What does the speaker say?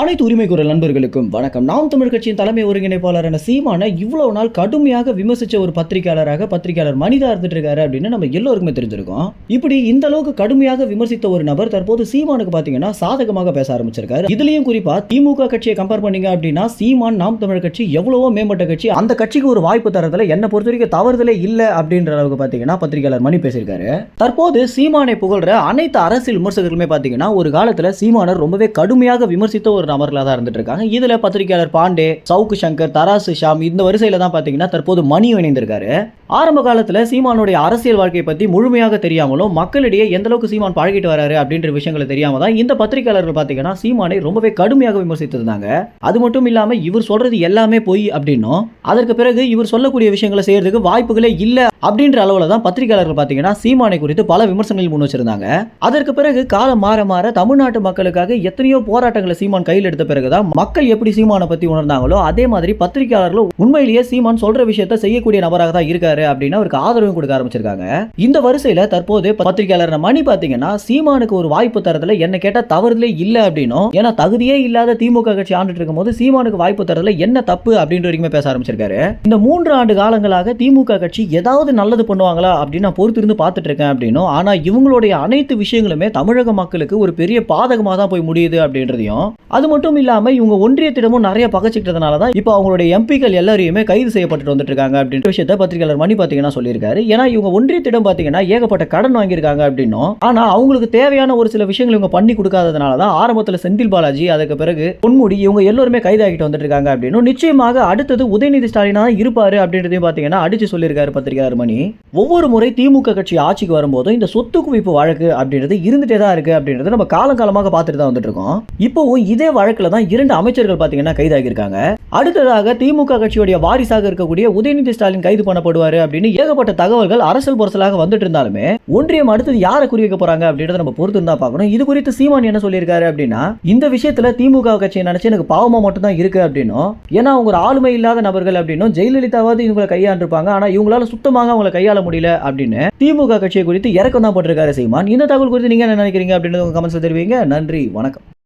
அனைத்து உரிமை குரல் நண்பர்களுக்கும் வணக்கம். நாம் தமிழ் கட்சியின் தலைமை ஒருங்கிணைப்பாளரான சீமான இவ்வளவு நாள் கடுமையாக விமர்சிச்ச ஒரு பத்திரிகையாளராக பத்திரிகையாளர் மனிதா இருந்துட்டு இருக்காரு அப்படின்னு நம்ம எல்லோருக்குமே தெரிஞ்சிருக்கோம். இப்படி இந்த அளவுக்கு கடுமையாக விமர்சித்த ஒரு நபர் தற்போது சீமானுக்கு பாத்தீங்கன்னா சாதகமாக பேச ஆரம்பிச்சிருக்காரு. இதுலயும் குறிப்பா திமுக கட்சியை கம்பேர் பண்ணீங்க அப்படின்னா சீமான் நாம் தமிழ் கட்சி எவ்வளவோ மேம்பட்ட கட்சி. அந்த கட்சிக்கு ஒரு வாய்ப்பு தரதுல என்ன பொறுத்த வரைக்கும் தவறுதலே இல்ல அப்படின்ற அளவுக்கு பாத்தீங்கன்னா பத்திரிகையாளர் மணி பேசியிருக்காரு. தற்போது சீமானை புகழ்ற அனைத்து அரசியல் விமர்சகர்களுமே பாத்தீங்கன்னா ஒரு காலத்துல சீமானர் ரொம்பவே கடுமையாக விமர்சித்த ஒரு நபர்களாக தான் இருந்துட்டு இருக்காங்க. இதுல பத்திரிகையாளர் பாண்டே சவுக்கு சங்கர் தராசு ஷாம் இந்த வரிசையில தான் பாத்தீங்கன்னா தற்போது மணி இணைந்திருக்காரு. ஆரம்ப காலத்துல சீமானுடைய அரசியல் வாழ்க்கையை பத்தி முழுமையாக தெரியாமலும் மக்களிடையே எந்த அளவுக்கு சீமான் பழகிட்டு வராரு அப்படின்ற விஷயங்களை தெரியாம தான் இந்த பத்திரிகையாளர்கள் பாத்தீங்கன்னா சீமானை ரொம்பவே கடுமையாக விமர்சித்திருந்தாங்க அது மட்டும் இல்லாம இவர் சொல்றது எல்லாமே பொய் அப்படின்னும். அதற்கு பிறகு இவர் சொல்லக்கூடிய விஷயங்களை செய்யறதுக்கு வாய்ப்புகளே இல்ல அப்படின்ற அளவில் தான் பத்திரிகையாளர்கள் பார்த்தீங்கன்னா சீமானை குறித்து பல விமர்சனங்கள் முன் வச்சிருந்தாங்க. அதற்கு பிறகு காலம் மாற மாற தமிழ்நாட்டு மக்களுக்காக எத்தனையோ போராட்டங்களை சீமான் கையில் எடுத்த பிறகுதான் மக்கள் எப்படி சீமானை பற்றி உணர்ந்தாங்களோ அதே மாதிரி பத்திரிகையாளர்கள் உண்மையிலேயே சீமான் சொல்ற விஷயத்தை செய்யக்கூடிய நபராக தான் இருக்காரு அப்படின்னு அவருக்கு ஆதரவும் கொடுக்க ஆரம்பிச்சிருக்காங்க. இந்த வரிசையில் தற்போது பத்திரிகையாளர் மணி பார்த்தீங்கன்னா சீமானுக்கு ஒரு வாய்ப்பு தரதுல என்ன கேட்டால் தவறுதலே இல்லை அப்படின்னும் ஏன்னா தகுதியே இல்லாத திமுக கட்சி ஆண்டுட்டு இருக்கும்போது சீமானுக்கு வாய்ப்பு தரதுல என்ன தப்பு அப்படின்ற வரைக்குமே பேச ஆரம்பிச்சிருக்காரு. இந்த மூன்று ஆண்டு காலங்களாக திமுக கட்சி ஏதாவது நல்லது பண்ணுவாங்களா அப்படின்னு நான் பொறுத்திருந்து பார்த்துட்டு இருக்கேன் அப்படின்னும். ஆனா இவங்களுடைய அனைத்து விஷயங்களுமே தமிழக மக்களுக்கு ஒரு பெரிய பாதகமாக தான் போய் முடியுது அப்படின்றதையும் அது மட்டும் இல்லாம இவங்க ஒன்றியத்திடமும் நிறைய பகச்சிக்கிட்டதுனால தான் இப்போ அவங்களுடைய எம்பிக்கள் எல்லாரையுமே கைது செய்யப்பட்டு வந்துட்டு இருக்காங்க அப்படின்ற விஷயத்த பத்திரிகையாளர் மணி பார்த்தீங்கன்னா சொல்லியிருக்காரு. ஏன்னா இவங்க ஒன்றியத்திடம் பாத்தீங்கன்னா ஏகப்பட்ட கடன் வாங்கியிருக்காங்க அப்படின்னும். ஆனா அவங்களுக்கு தேவையான ஒரு சில விஷயங்கள் இவங்க பண்ணி கொடுக்காததுனால தான் ஆரம்பத்தில் செந்தில் பாலாஜி அதுக்கு பிறகு பொன்முடி இவங்க எல்லாருமே கைதாகிட்டு வந்துட்டு இருக்காங்க அப்படின்னும். நிச்சயமாக அடுத்தது உதயநிதி ஸ்டாலினா தான் இருப்பாரு அப்படின்றதையும் பாத்தீங்கன்னா அடிச்சு சொல்லியிருக்காரு பத்திரிகையாளர் மணி ஒவ்வொரு முறை திமுக கட்சி ஆட்சிக்கு வரும்போதும் இந்த சொத்து குவிப்பு வழக்கு அப்படின்றது இருந்துட்டே தான் இருக்கு அப்படின்றது நம்ம காலங்காலமாக பார்த்துட்டு தான் வந்துட்டு இருக்கோம். இப்போவும் இதே வழக்கில் தான் இரண்டு அமைச்சர்கள் பார்த்தீங்கன்னா கைதாகியிருக்காங்க அடுத்ததாக திமுக கட்சியுடைய வாரிசாக இருக்கக்கூடிய உதயநிதி ஸ்டாலின் கைது பண்ணப்படுவார் அப்படின்னு ஏகப்பட்ட தகவல்கள் அரசல் பொரசலாக வந்துட்டு இருந்தாலுமே ஒன்றியம் அடுத்தது யாரை குறிவைக்க போறாங்க அப்படின்றத நம்ம பொறுத்து இருந்தா பார்க்கணும். இது குறித்து சீமான் என்ன சொல்லியிருக்காரு அப்படின்னா இந்த விஷயத்துல திமுக கட்சியை நினைச்சு எனக்கு பாவமா மட்டும் தான் இருக்கு அப்படின்னும். ஏன்னா அவங்க ஒரு ஆளுமை இல்லாத நபர்கள் அப்படின்னும் ஜெயலலிதாவாவது இவங்களை கையாண்டிருப்பாங்க. ஆனா இவங்களால சுத்தமாக அவங்களை கையாள முடியல அப்படின்னு திமுக கட்சியை குறித்து இறக்கம் தான் போட்டிருக்காரு சீமான். இந்த தகவல் குறித்து நீங்க என்ன நினைக்கிறீங்க அப்படின்னு கமெண்ட்ஸ் தெரிவிங்க. நன்றி வணக்கம்.